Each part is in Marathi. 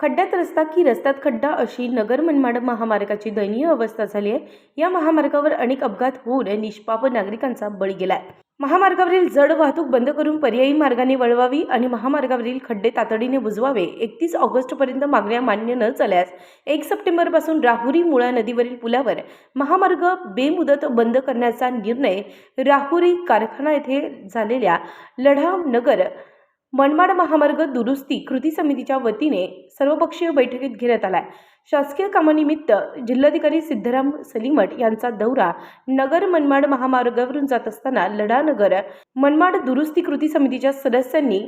खड्ड्यात रस्ता की रस्त्यात खड्डा अशी नगर मनमाड महामार्गाची दयनीय अवस्था झाली आहे. या महामार्गावर अनेक अपघात होऊन निष्पाप नागरिकांचा बळी गेलाय. महामार्गावरील जड वाहतूक बंद करून पर्यायी मार्गाने वळवावी आणि महामार्गावरील खड्डे तातडीने बुजवावे एकतीस ऑगस्टपर्यंत मागण्या मान्य न झाल्यास एक सप्टेंबरपासून राहुरी मुळा नदीवरील पुलावर महामार्ग बेमुदत बंद करण्याचा निर्णय राहुरी कारखाना येथे झालेल्या लढाव नगर मनमाड महामार्ग दुरुस्ती कृती समितीच्या वतीने सर्वपक्षीय बैठकीत घेण्यात आलाय. शासकीय कामानिमित्त जिल्हाधिकारी सिद्धराम सलीमठ यांचा दौरा नगर मनमाड महामार्गावरून जात असताना लढानगर मनमाड दुरुस्ती कृती समितीच्या सदस्यांनी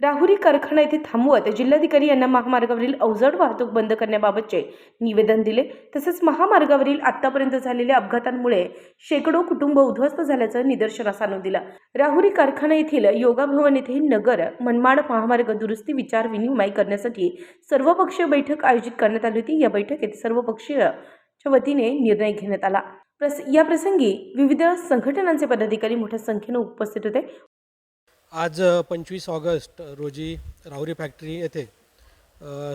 राहुरी कारखाना येथे थांबवत जिल्हाधिकारी यांना महामार्गावरील अवजड वाहतूक बंद करण्याबाबतचे निवेदन दिले. तसेच महामार्गावरील आतापर्यंत झालेल्या अपघातांमुळे शेकडो कुटुंब उद्ध्वस्त झाल्याचं निदर्शनास आणून दिलं. राहुरी कारखाना येथील योगा भवन येथे नगर मनमाड महामार्ग दुरुस्ती विचार विनिमय करण्यासाठी सर्वपक्षीय बैठक आयोजित करण्यात आली होती. या बैठकीत सर्वपक्षीयच्या वतीने निर्णय घेण्यात आला. प्रस या प्रसंगी विविध संघटनांचे पदाधिकारी मोठ्या संख्येने उपस्थित होते. आज पंचवीस ऑगस्ट रोजी राहुरी फॅक्टरी येथे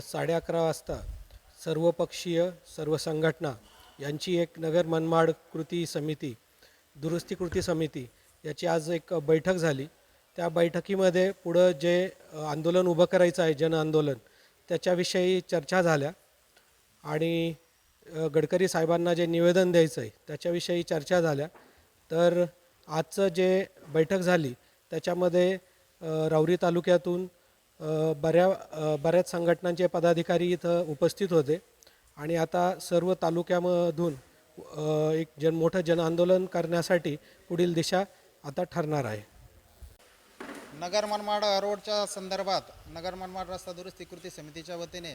साडे अकरा वाजता सर्वपक्षीय सर्व संघटना यांची एक नगर मनमाड कृती समिती दुरुस्ती कृती समिती याची आज एक बैठक झाली. त्या बैठकीमध्ये पुढं जे आंदोलन उभं करायचं आहे जन आंदोलन त्याच्याविषयी चर्चा झाल्या आणि गडकरी साहेबांना जे निवेदन द्यायचं आहे त्याच्याविषयी चर्चा झाल्या. तर आजचं जे बैठक झाली त्याच्यामध्ये राऊरी तालुक्यातून बऱ्या बऱ्याच संघटनांचे पदाधिकारी इथं उपस्थित होते. आणि आता सर्व तालुक्यामधून एक जन मोठं जनआंदोलन करण्यासाठी पुढील दिशा आता ठरणार आहे. नगर मनमाड रोडच्या संदर्भात नगर मनमाड रस्ता दुरुस्ती कृती समितीच्या वतीने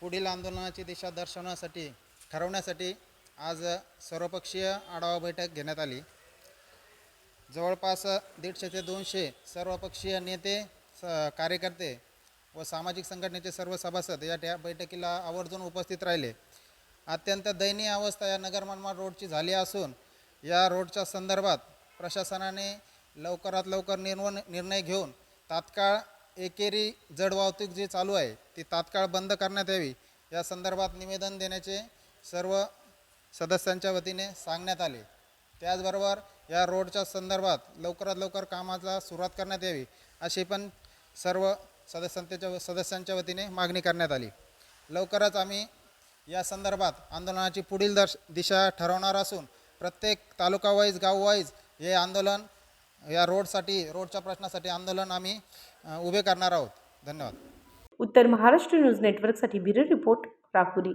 पुढील आंदोलनाची दिशा दर्शवण्यासाठी ठरवण्यासाठी आज सर्वपक्षीय आढावा बैठक घेण्यात आली. जवळपास दीडशे ते दोनशे सर्वपक्षीय नेते स कार्यकर्ते व सामाजिक संघटनेचे सर्व सभासद या त्या बैठकीला आवर्जून उपस्थित राहिले. अत्यंत दयनीय अवस्था या नगर मनमाड रोडची झाली असून या रोडच्या संदर्भात प्रशासनाने लवकरात लवकर निर्व निर्णय घेऊन तात्काळ एकेरी जड वाहतूक जी चालू आहे ती तात्काळ बंद करण्यात यावी या संदर्भात निवेदन देण्याचे सर्व सदस्यांच्या वतीने सांगण्यात आले. त्याचबरोबर या रोडच्या संदर्भात लवकरात लवकर कामाला सुरुवात करण्यात यावी अशी पण सर्व सदस्यांच्या सदस्यांच्या वतीने मागणी करण्यात आली. लवकरच आम्ही या संदर्भात आंदोलनाची पुढील दर्श दिशा ठरवणार असून प्रत्येक तालुका वाईज गाव वाईज हे आंदोलन या रोडसाठी रोडच्या प्रश्नासाठी आंदोलन आम्ही उभे करणार आहोत. धन्यवाद. उत्तर महाराष्ट्र न्यूज नेटवर्कसाठी ब्युरो रिपोर्ट राहुरी.